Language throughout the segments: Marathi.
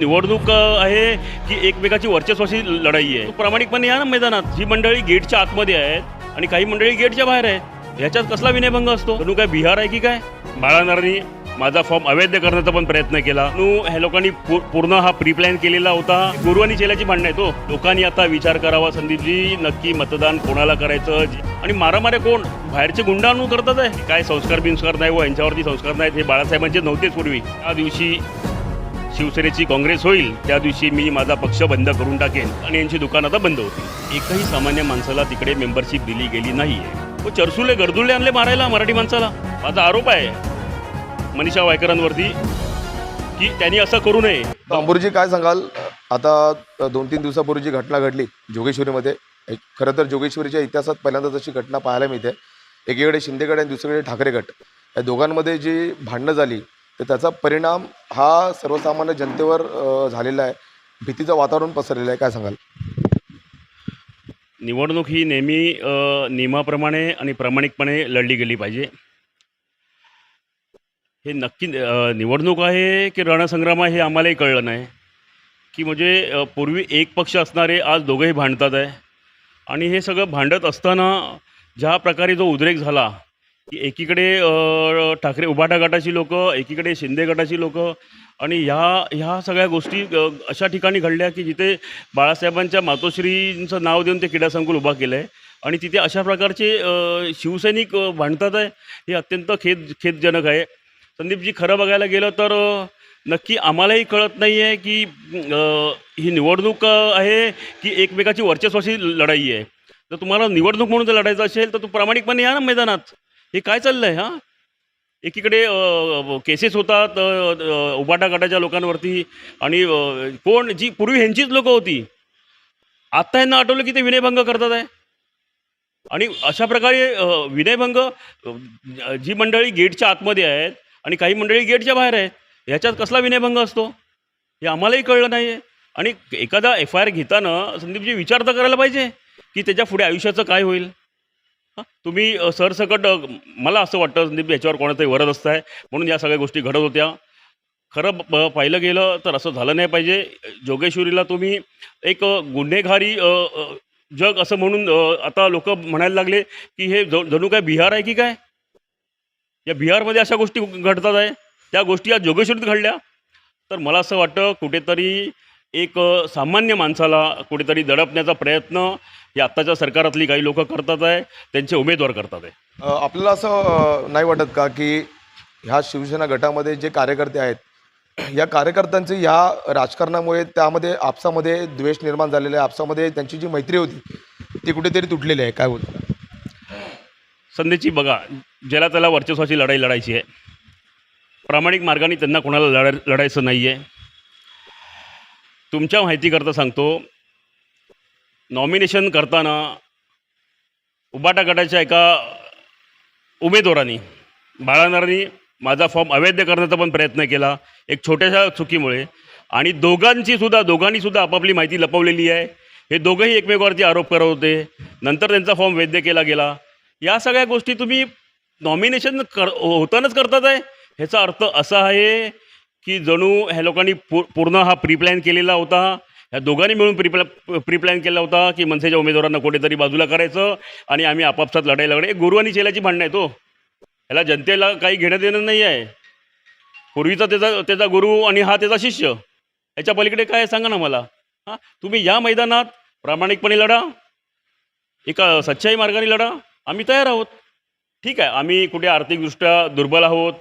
निवडणूक आहे की एकमेकाची वर्चस्वाची लढाई आहे. प्रामाणिकपणे या ना मैदानात. जी मंडळी गेटच्या आतमध्ये आहेत आणि काही मंडळी गेटच्या बाहेर आहेत ह्याच्यात कसला विनयभंग असतो? जणू काय बिहार आहे की काय? बाळानारांनी माझा फॉर्म अवैध करण्याचा पण प्रयत्न केला. नू ह्या लोकांनी पूर्ण हा प्री प्लॅन केलेला होता. गुरु आणि चेल्याची भांडणं आहे तो. लोकांनी आता विचार करावा संदीपजी. नक्की मतदान कोणाला करायचं? आणि मारामारे कोण? बाहेरचे गुंड आणून करतात आहे. काय संस्कार बिंस्कार नाही व यांच्यावरती संस्कार नाहीत हे बाळासाहेबांचे नव्हतेच पूर्वी. त्या दिवशी शिवसेनेची काँग्रेस होईल त्या दिवशी मी माझा पक्ष बंद करून टाकेन आणि यांची दुकान आता बंद होतील. एकही सामान्य माणसाला तिकडे मेंबरशिप दिली गेली नाही आहे चरसुले गर्दुले आणले मारायला मराठी माणसाला? माझा आरोप आहे. मनीषा वायकरांवरती की त्यांनी असं करू नये. अंबुरजी काय सांगाल? आता दोन तीन दिवसापूर्वी जी घटना घडली जोगेश्वरीमध्ये खरं तर जोगेश्वरीच्या इतिहासात पहिल्यांदाच अशी घटना पाहायला मिळते. एकीकडे शिंदेगड आणि दुसरीकडे ठाकरे गट. या दोघांमध्ये जी भांडणं झाली तर त्याचा परिणाम हा सर्वसामान्य जनतेवर झालेला आहे. भीतीचं वातावरण पसरलेलं आहे. काय सांगाल? निवडणूक ही नेहमी नियमाप्रमाणे आणि प्रामाणिकपणे लढली गेली पाहिजे. हे नक्की निवडणूक आहे की रणसंग्राम आहे हे आम्हालाही कळलं नाही. की म्हणजे पूर्वी एक पक्ष असणारे आज दोघंही भांडतात आहे. आणि हे सगळं भांडत असताना ज्या प्रकारे जो उद्रेक झाला एकीकडे ठाकरे उभाटा गटाची लोक एकीकडे शिंदे गटाची लोक आणि ह्या ह्या सगळ्या गोष्टी अशा ठिकाणी घडल्या की जिथे बाळासाहेबांच्या मातोश्रींचं नाव देऊन ते क्रीडा संकुल उभा केलं आहे आणि तिथे अशा प्रकारचे शिवसैनिक भांडतात आहे हे अत्यंत खेद खेदजनक आहे. संदीपजी खरं बघायला गेलं तर नक्की आम्हालाही कळत नाही आहे की ही निवडणूक आहे की एकमेकाची वर्चस्वाशी लढाई आहे. जर तुम्हाला निवडणूक म्हणून जर लढायचं असेल तर तू प्रामाणिकपणे या ना मैदानात. हे काय चाललं आहे हां? एकीकडे केसेस होतात उबाटा गटाच्या लोकांवरती आणि कोण जी पूर्वी ह्यांचीच लोकं होती. आत्ता यांना आठवलं की ते विनयभंग करतात आहे. आणि अशा प्रकारे विनयभंग जी मंडळी गेटच्या आतमध्ये आहेत आणि काही मंडळी गेटच्या बाहेर आहेत ह्याच्यात कसला विनयभंग असतो? हे आम्हालाही कळलं नाही आहे आणि एखादा एफ आय आर घेताना संदीपजी विचार तर करायला पाहिजे की त्याच्या पुढे आयुष्याचं काय होईल? तुम्ही सरसकट मला असं वाटतं संदीप याच्यावर कोणाचाही वरद असतं आहे म्हणून या सगळ्या गोष्टी घडत होत्या. खरं पाहिलं गेलं तर असं झालं नाही पाहिजे. जोगेश्वरीला तुम्ही एक गुन्हेगारी जग असं म्हणून आता लोक म्हणायला लागले की हे जणू काय बिहार आहे की काय? या बिहारमध्ये अशा गोष्टी घडतात आहे. त्या गोष्टी या जोगेश्वरीत घडल्या. तर मला असं वाटतं कुठेतरी एक सामान्य माणसाला कुठेतरी दडपण्याचा प्रयत्न या आत्ताच्या सरकारातली काही लोक करतात आहे त्यांचे उमेदवार करतात आहे. आपल्याला असं नाही वाटत का की ह्या शिवसेना गटामध्ये जे कार्यकर्ते आहेत या कार्यकर्त्यांचे ह्या राजकारणामुळे त्यामध्ये आपसामध्ये द्वेष निर्माण झालेला आहे आपसामध्ये त्यांची जी मैत्री होती ती कुठेतरी तुटलेली आहे काय बोलतो? संधीची बघा ज्याला त्याला वर्चस्वाची लढाई लढायची आहे प्रामाणिक मार्गाने त्यांना कोणाला लढा लढायचं नाही आहे तुमच्या माहितीकरता सांगतो नॉमिनेशन करताना उबाटा गटाच्या एका उमेदवारांनी बाळानारांनी माझा फॉर्म अवैध करण्याचा पण प्रयत्न केला एक छोट्याशा चुकीमुळे. आणि दोघांची सुद्धा दोघांनी सुद्धा आपापली माहिती लपवलेली आहे. हे दोघंही एकमेकावरती आरोप करत होते. नंतर त्यांचा फॉर्म वैध केला गेला. या सगळ्या गोष्टी तुम्ही नॉमिनेशन कर होतानाच करतात आहे. ह्याचा अर्थ असा आहे की जणू ह्या लोकांनी पू पूर्ण हा प्री प्लॅन केलेला होता. ह्या दोघांनी मिळून प्रिप्ला प्रिप्लॅन केला होता की मनसेच्या उमेदवारांना कुठेतरी बाजूला करायचं आणि आम्ही आपापसात लढाई लढे गुरु आणि चेल्याची भांडणं आहे तो हो. ह्याला जनतेला काही घेणं देणं नाही आहे. पूर्वीचा त्याचा त्याचा गुरु आणि हा त्याचा शिष्य. याच्या पलीकडे काय सांगा ना मला. हां तुम्ही या मैदानात प्रामाणिकपणे लढा. एका सच्चाई मार्गाने लढा. आम्ही तयार आहोत. ठीक आहे आम्ही कुठे आर्थिकदृष्ट्या दुर्बल आहोत.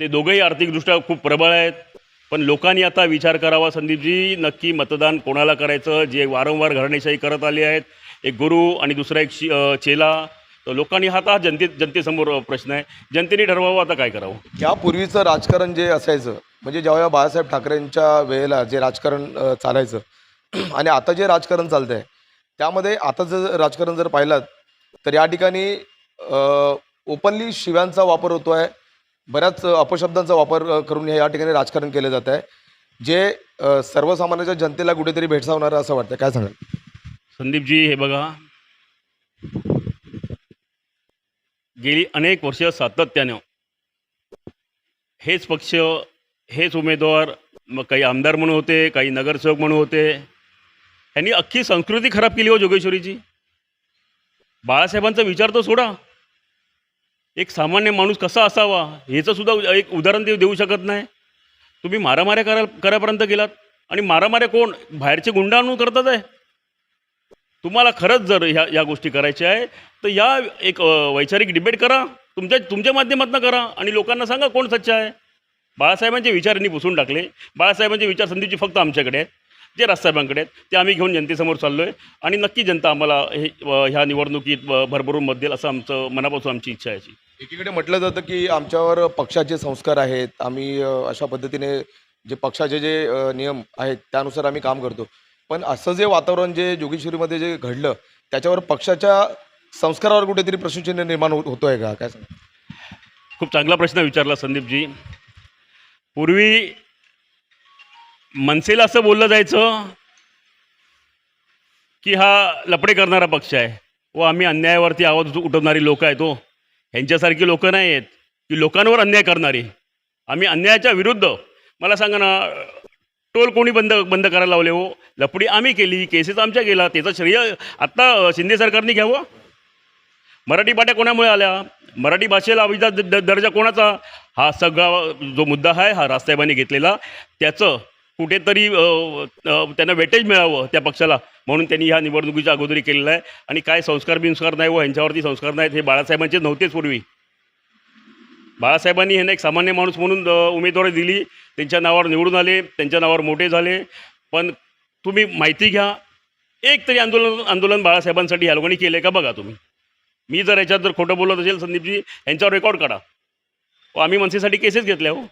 ते दोघंही आर्थिकदृष्ट्या खूप प्रबळ आहेत. पण लोकांनी आता विचार करावा संदीपजी. नक्की मतदान कोणाला करायचं? जे वारंवार घराणेशाही करत आले आहेत. एक गुरु आणि दुसरा एक शि चेला. तर लोकांनी हा आता जनते जनतेसमोर प्रश्न आहे. जनतेने ठरवावं आता काय करावं? यापूर्वीचं राजकारण जे असायचं म्हणजे जेव्हा बाळासाहेब ठाकरेंच्या वेळेला जे राजकारण चालायचं आणि आता जे राजकारण चालतं आहे त्यामध्ये आता जर राजकारण जर पाहिलं तर या ठिकाणी ओपनली शिव्यांचा वापर होतो आहे बऱ्याच अपशब्दांचा वापर करून या ठिकाणी राजकारण केलं जात आहे. जे सर्वसामान्याच्या जनतेला कुठेतरी भेडसावणारं असं वाटतं काय सांगाल? संदीपजी हे बघा. गेली अनेक वर्ष सातत्यानं हेच पक्ष हेच उमेदवार मग काही आमदार म्हणून होते काही नगरसेवक म्हणून होते. यांनी अख्खी संस्कृती खराब केली हो जोगेश्वरीची. बाळासाहेबांचा विचार तो सोडा. एक सामान्य माणूस कसा असावा ह्याचं सुद्धा एक उदाहरण देऊ देऊ शकत नाही. तुम्ही मारामाऱ्या करा करापर्यंत गेलात. आणि मारामाऱ्या कोण? बाहेरचे गुंड आणून करतात आहे. तुम्हाला खरंच जर ह्या या गोष्टी करायच्या आहे तर या एक वैचारिक डिबेट करा. तुमच्या तुमच्या माध्यमातून करा. आणि लोकांना सांगा कोण सच्चा आहे. बाळासाहेबांचे विचार यांनी पुसून टाकले. बाळासाहेबांचे विचार फक्त आमच्याकडे आहेत. जे राजसाहेबांकडे आहेत ते आम्ही घेऊन जनतेसमोर चाललो आहे आणि नक्की जनता आम्हाला हे ह्या निवडणुकीत भरभरून मत देईल असं आमचं मनापासून आमची इच्छा आहे. एकीकडे म्हटलं जातं की आमच्यावर पक्षाचे संस्कार आहेत आम्ही अ, अशा पद्धतीने जे पक्षाचे जे अ, नियम आहेत त्यानुसार आम्ही काम करतो. पण असं जे वातावरण जे जोगेश्वरीमध्ये जे घडलं त्याच्यावर पक्षाच्या संस्कारावर कुठेतरी प्रश्नचिन्ह निर्माण होत होतोय का? काय खूप चांगला प्रश्न विचारला संदीपजी. पूर्वी मनसेला असं बोललं जायचं की हा लपडे करणारा पक्ष आहे व आम्ही अन्यायावरती आवाज उठवणारी लोक आहे तो हो. ह्यांच्यासारखी लोकं नाही आहेत की लोकांवर अन्याय करणारी. आम्ही अन्यायाच्या विरुद्ध मला सांगा ना टोल कोणी बंद बंद करायला लावले हो? लपडी आम्ही केली केसेस आमच्या गेला त्याचं श्रेय आत्ता शिंदे सरकारने घ्यावं? मराठी पाट्या कोणामुळे आल्या? मराठी भाषेला अभिजात द- दर्जा कोणाचा? हा सगळा जो मुद्दा आहे हा राजसाहेबांनी घेतलेला. त्याचं कुठेतरी त्यांना वेटेज मिळावं त्या पक्षाला. म्हणून त्यांनी ह्या निवडणुकीच्या अगोदरी केलेलं आहे. आणि काय संस्कार बिंस्कार नाही व ह्यांच्यावरती संस्कार नाहीत हे बाळासाहेबांचे नव्हतेच पूर्वी. बाळासाहेबांनी ह्यांना एक सामान्य माणूस म्हणून उमेदवारी दिली. त्यांच्या नावावर निवडून आले त्यांच्या नावावर मोठे झाले. पण तुम्ही माहिती घ्या एक तरी आंदोलन आंदोलन बाळासाहेबांसाठी ह्या लोकांनी केलं आहे का बघा तुम्ही? मी जर याच्यात जर खोटं बोलत असेल संदीपजी यांच्यावर रेकॉर्ड काढा. व आम्ही मनसेसाठी केसेस घेतल्या हो.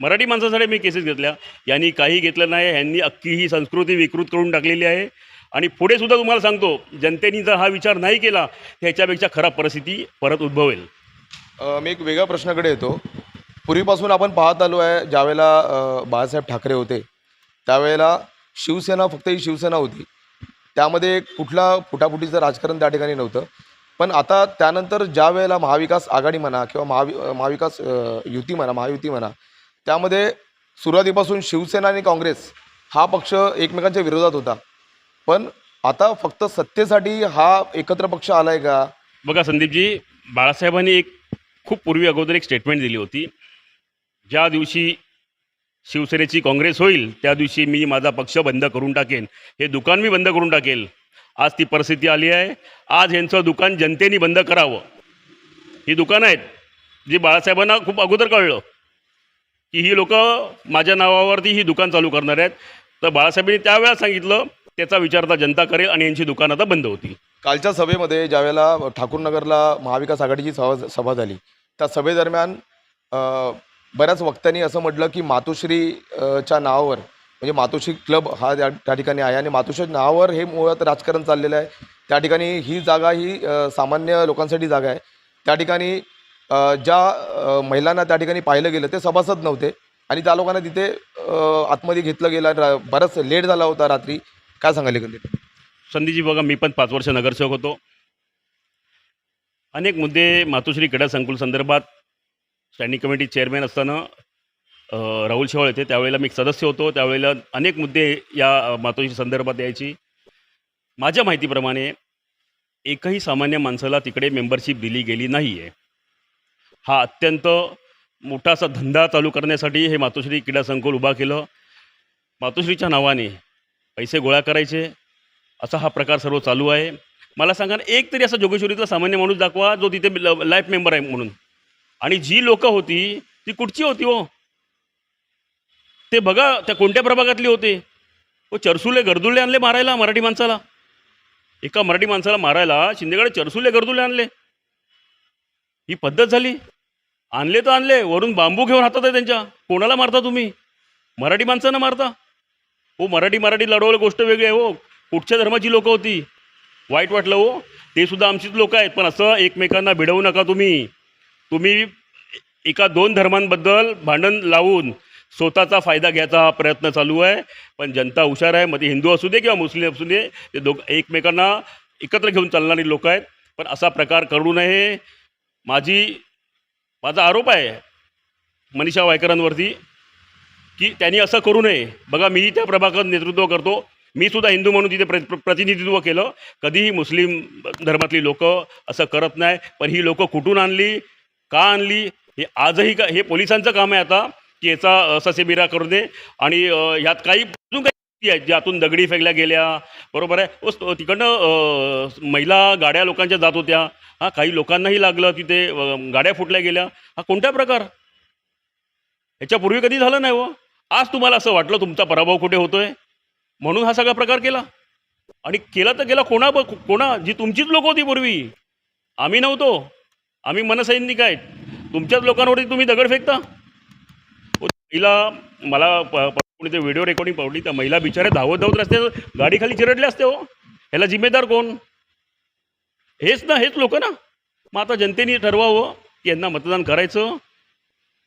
मराठी माणसासाठी मी केसेस घेतल्या. यांनी काही घेतलं नाही यांनी अख्खी ही संस्कृती विकृत करून टाकलेली आहे. आणि पुढे सुद्धा तुम्हाला सांगतो जनतेने जर हा विचार नाही केला तर ह्याच्यापेक्षा खराब परिस्थिती परत उद्भवेल. मी एक वेगळ्या प्रश्नाकडे येतो. पूर्वीपासून आपण पाहत आलो आहे ज्यावेळेला बाळासाहेब ठाकरे होते त्यावेळेला शिवसेना फक्त ही शिवसेना होती. त्यामध्ये कुठला फुटाफुटीचं राजकारण त्या ठिकाणी नव्हतं. पण आता त्यानंतर ज्या वेळेला महाविकास आघाडी म्हणा किंवा महावि महाविकास युती म्हणा महायुती म्हणा त्यामध्ये सुरुवातीपासून शिवसेना आणि काँग्रेस हा पक्ष एकमेकांच्या विरोधात होता. पण आता फक्त सत्तेसाठी हा एकत्र पक्ष आला आहे का? बघा संदीपजी बाळासाहेबांनी एक खूप पूर्वी अगोदर एक स्टेटमेंट दिली होती. ज्या दिवशी शिवसेनेची काँग्रेस होईल त्या दिवशी मी माझा पक्ष बंद करून टाकेन. हे दुकान मी बंद करून टाकेल. आज ती परिस्थिती आली आहे. आज यांचं दुकान जनतेने बंद करावं. ही दुकानं आहेत जी बाळासाहेबांना खूप अगोदर कळलं की ही लोक माझ्या नावावरती ही दुकान चालू करणार आहेत. तर बाळासाहेबांनी त्यावेळेला सांगितलं त्याचा विचार आता जनता करेल आणि यांची दुकान आता बंद होतील. कालच्या सभेमध्ये ज्यावेळेला ठाकूरनगरला महाविकास आघाडीची सभा सभा झाली त्या सभेदरम्यान बऱ्याच वक्त्यांनी असं म्हटलं की मातोश्री च्या नावावर म्हणजे मातोश्री क्लब हा त्या त्या ठिकाणी आहे आणि मातोश्री नावावर हे मुळात राजकारण चाललेलं आहे. त्या ठिकाणी ही जागा ही सामान्य लोकांसाठी जागा आहे. त्या ठिकाणी ज्या महिलांना त्या ठिकाणी पाहिलं गेलं ते सभासद नव्हते आणि त्या लोकांना तिथे आतमध्ये घेतलं गेलं बरंच लेट झाला होता रात्री. काय सांगाल एकंदरीत? संधीजी बघा मी पण पाच वर्ष नगरसेवक होतो. अनेक मुद्दे मातोश्री क्रीडा संकुल संदर्भात स्टँडिंग कमिटी चेअरमॅन असताना राहुल शेवाळ येते त्यावेळेला मी सदस्य होतो. त्यावेळेला अनेक मुद्दे या मातोश्री संदर्भात यायची. माझ्या माहितीप्रमाणे एकही सामान्य माणसाला तिकडे मेंबरशिप दिली गेली नाही आहे हा अत्यंत मोठासा धंदा चालू करण्यासाठी हे मातोश्री क्रीडा संकुल उभा केलं. मातोश्रीच्या नावाने पैसे गोळा करायचे. असा हा प्रकार सर्व चालू आहे. मला सांगा ना एक तरी असा जोगेश्वरीतला सामान्य माणूस दाखवा जो तिथे लाईफ मेंबर आहे म्हणून. आणि जी लोकं होती ती कुठची होती हो? ते बघा त्या कोणत्या प्रभागातली होते? हो चरसुले गर्दुले आणले मारायला मराठी माणसाला. एका मराठी माणसाला मारायला शिंदेकडे चरसुले गर्दुले आणले. ही पद्धत झाली. आणले तर आणले वरून बांबू घेऊन हातात आहे त्यांच्या. कोणाला मारता तुम्ही? मराठी माणसांना मारता. हो मराठी मराठी लढवलं गोष्ट वेगळी आहे हो. कुठच्या धर्माची लोकं होती? वाईट वाटलं हो. ते सुद्धा आमचीच लोक आहेत पण असं एकमेकांना भिडवू नका तुम्ही. तुम्ही एका दोन धर्मांबद्दल भांडण लावून स्वतःचा फायदा घ्यायचा हा प्रयत्न चालू आहे. पण जनता हुशार आहे मग ते हिंदू असू दे किंवा मुस्लिम असू दे ते दोघ एकमेकांना एकत्र घेऊन चालणारी लोक आहेत. पण असा प्रकार करू नये. माझी माझा आरोप आहे मनीषा वायकरांवरती. की त्यांनी असं करू नये. बघा मी त्या प्रभागात नेतृत्व करतो. मी सुद्धा हिंदू म्हणून तिथे प्र प्रतिनिधित्व केलं. कधीही मुस्लिम धर्मातली लोक असं करत नाही. पण ही लोकं कुठून आणली? का आणली? हे आजही का हे पोलिसांचं काम आहे आता की याचा असा करू दे आणि ह्यात काही अजून काही आहेत ज्यातून दगडी फेकल्या गेल्या. बरोबर आहे? तिकडनं महिला गाड्या लोकांच्या जात होत्या. हां काही लोकांनाही लागलं तिथे गाड्या फुटल्या गेल्या. हा कोणता प्रकार? ह्याच्यापूर्वी कधी झालं नाही हो? आज तुम्हाला असं वाटलं तुमचा पराभव कुठे होतोय? म्हणून हा सगळा प्रकार केला. आणि केला तर गेला कोणा ब- कोणा जी तुमचीच लोक होती पूर्वी. आम्ही नव्हतो. आम्ही मनसैनिक आहेत. तुमच्याच लोकांवरती तुम्ही दगड फेकता. हो, महिला मला प- कोणी ते व्हिडिओ रेकॉर्डिंग पावली त्या महिला बिचाऱ्या धावत धावत रस्त्यावर गाडीखाली चिरडले असते हो. ह्याला जिम्मेदार कोण? हेच ना हेच लोक ना. मग आता जनतेने ठरवावं की यांना मतदान करायचं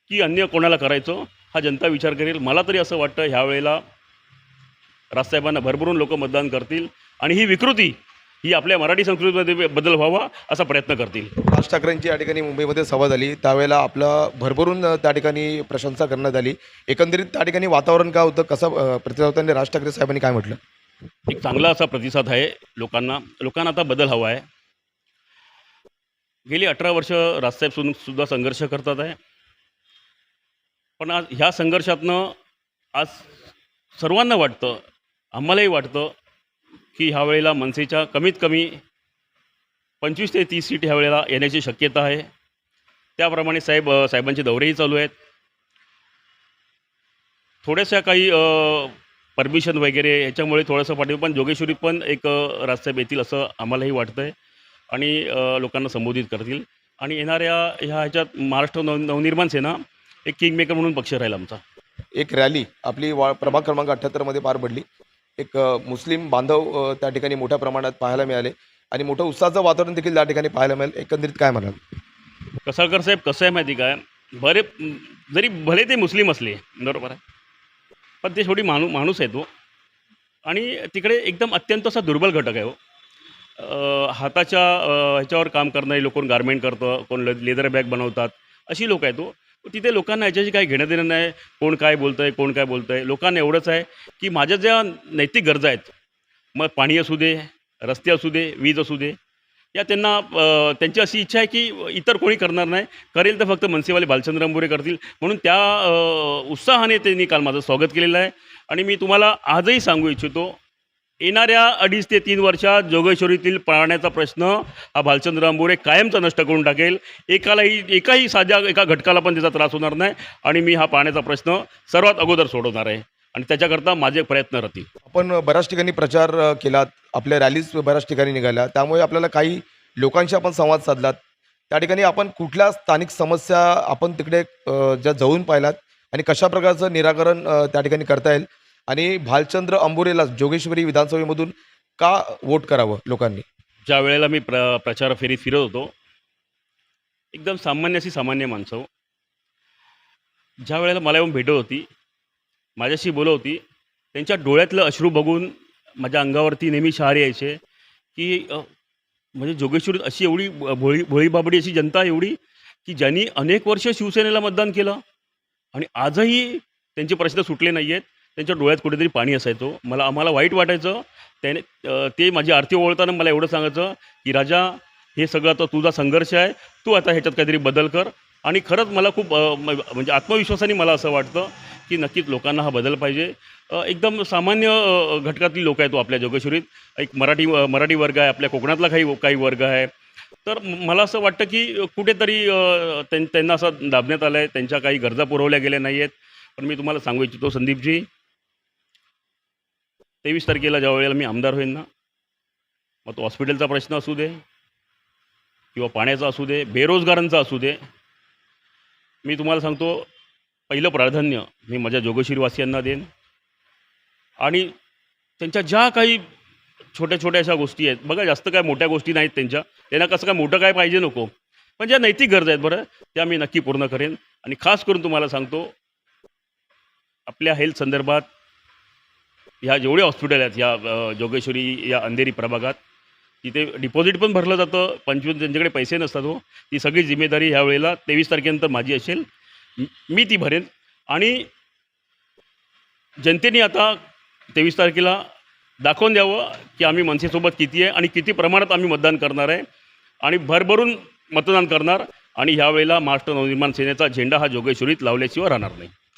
की अन्य कोणाला करायचं. हा जनता विचार करेल. मला तरी असं वाटतं ह्या वेळेला राजसाहेबांना भरभरून लोक मतदान करतील आणि ही विकृती ही आपल्या मराठी संस्कृतीमध्ये बदल व्हावा असा प्रयत्न करतील. राज ठाकरेंची या ठिकाणी मुंबईमध्ये सभा झाली. त्यावेळेला आपलं भरभरून त्या ठिकाणी प्रशंसा करण्यात आली. एकंदरीत त्या ठिकाणी वातावरण काय होतं? कसं प्रतिसाद होता आणि राज ठाकरे साहेबांनी काय म्हटलं? एक चांगला असा प्रतिसाद आहे लोकांना. लोकांना आता बदल हवा आहे. गेली अठरा वर्ष राजसाहेब सुद्धा संघर्ष करतात आहे. पण आज ह्या संघर्षातनं आज सर्वांना वाटतं आम्हालाही वाटतं की ह्या वेळेला मनसेच्या कमीत कमी पंचवीस ते तीस सीट ह्या वेळेला येण्याची शक्यता आहे. त्याप्रमाणे साहेब साहेबांचे दौरेही चालू आहेत. थोड्याशा काही परमिशन वगैरे ह्याच्यामुळे थोडंसं पाठवू पण जोगेश्वरी पण एक अ, राजसाहेब येतील असं आम्हालाही वाटतं आहे आणि लोकांना संबोधित करतील. आणि येणाऱ्या ह्या ह्याच्यात महाराष्ट्र नव नवनिर्माण सेना एक किंग मेकर म्हणून पक्ष राहील आमचा. एक रॅली आपली वा प्रभाग क्रमांक अठ्ठ्याहत्तरमध्ये पार पडली. एक मुस्लिम बांधव त्या ठिकाणी मोठ्या प्रमाणात पाहायला मिळाले. आणि मोठं उत्साहाचं वातावरण देखील त्या ठिकाणी पाहायला मिळेल. एकंदरीत काय म्हणाल? कसाळकर साहेब कसं आहे माहिती काय? बरे जरी भले ते मुस्लिम असले बरोबर आहे. पण ते शेवटी माणू माणूस आहे तो आणि तिकडे एकदम अत्यंत असा दुर्बल घटक आहे हो. हाताच्या ह्याच्यावर काम करणारे लोक कोण गारमेंट करतं कोण लेदर बॅग बनवतात अशी लोक आहेत हो. तिथे लोकांना याच्याशी काही घेणं देणं नाही. कोण काय बोलतं आहे कोण काय बोलतं आहे लोकांना एवढंच आहे की माझ्या ज्या नैतिक गरजा आहेत मग पाणी असू दे रस्ते असू दे वीज असू दे या त्यांना त्यांची अशी इच्छा आहे की इतर कोणी करणार नाही. करेल तर फक्त मनसेवाले भालचंद्र अंबोरे करतील. म्हणून त्या उत्साहाने त्यांनी काल माझं स्वागत केलेलं आहे. आणि मी तुम्हाला आजही सांगू इच्छितो येणाऱ्या अडीच ते तीन वर्षात जोगेश्वरीतील पाण्याचा प्रश्न हा भालचंद्र अंबुरे कायमचा नष्ट करून टाकेल. एकालाही एकाही साध्या एका घटकाला पण त्याचा त्रास होणार नाही आणि मी हा पाण्याचा प्रश्न सर्वात अगोदर सोडवणार आहे. आणि त्याच्याकरता माझे प्रयत्न राहतील आपण बऱ्याच ठिकाणी प्रचार केलात. आपल्या रॅलीज बऱ्याच ठिकाणी निघाल्या. त्यामुळे आपल्याला काही लोकांशी आपण संवाद साधलात. त्या ठिकाणी आपण कुठल्या स्थानिक समस्या आपण तिकडे ज्या जवळून पाहिलात आणि कशा प्रकारचं निराकरण त्या ठिकाणी करता येईल? आणि भालचंद्र अंबोरेला जोगेश्वरी विधानसभेमधून का वोट करावं लोकांनी? ज्या वेळेला मी प्र प्रचार फेरीत फिरत होतो एकदम सामान्य अशी सामान्य माणसं. ज्या वेळेला मला येऊन भेटत होती माझ्याशी बोलत होती त्यांच्या डोळ्यातलं अश्रू बघून माझ्या अंगावरती नेहमी शहार यायचे की म्हणजे जोगेश्वरी अशी एवढी ब- भोळी भोळीबाबडी अशी जनता एवढी की ज्यांनी अनेक वर्ष शिवसेनेला मतदान केलं आणि आजही त्यांचे प्रश्न सुटले नाही आहेत त्यांच्या डोळ्यात कुठेतरी पाणी असायचं. मला आम्हाला वाईट वाटायचं. त्याने ते माझी आरती ओळताना मला एवढं सांगायचं की राजा हे सगळं आता तुझा संघर्ष आहे. तू आता ह्याच्यात काहीतरी बदल कर. आणि खरंच मला खूप म्हणजे आत्मविश्वासाने मला असं वाटतं की नक्कीच लोकांना हा बदल पाहिजे. एकदम सामान्य घटकातली लोक आहेत तो आपल्या जोगेश्वरीत एक मराठी मराठी वर्ग आहे आपल्या कोकणातला काही काही वर्ग आहे. तर मला असं वाटतं की कुठेतरी त्यां त्यांना असं दाबण्यात आलं आहे त्यांच्या काही गरजा पुरवल्या गेल्या नाही आहेत पण मी तुम्हाला सांगू इच्छितो संदीपजी तेवीस तारखेला ज्या वेळेला मी आमदार होईन ना मग तो हॉस्पिटलचा प्रश्न असू दे किंवा पाण्याचा असू दे बेरोजगारांचा असू दे मी तुम्हाला सांगतो पहिलं प्राधान्य मी माझ्या जोगेश्वरीवासियांना देईन. आणि त्यांच्या ज्या काही छोट्या छोट्या अशा गोष्टी आहेत बघा जास्त काय मोठ्या गोष्टी नाहीत त्यांच्या त्यांना कसं काय मोठं काय पाहिजे नको पण ज्या नैतिक गरजा आहेत बरं त्या मी नक्की पूर्ण करेन. आणि खास करून तुम्हाला सांगतो आपल्या हेल्थ संदर्भात ह्या जेवढे हॉस्पिटल आहेत ह्या जोगेश्वरी या अंधेरी प्रभागात तिथे डिपॉझिट पण भरलं जातं. पंचवीस ज्यांच्याकडे पैसे नसतात हो ती सगळी जिम्मेदारी ह्या वेळेला तेवीस तारखेनंतर माझी असेल. मी ती भरेन. आणि जनतेने आता तेवीस तारखेला दाखवून द्यावं की आम्ही मनसेसोबत किती आहे आणि किती प्रमाणात आम्ही मतदान करणार आहे. आणि भरभरून मतदान करणार. आणि ह्यावेळेला महाराष्ट्र नवनिर्माण सेनेचा झेंडा हा जोगेश्वरीत लावल्याशिवाय राहणार नाही.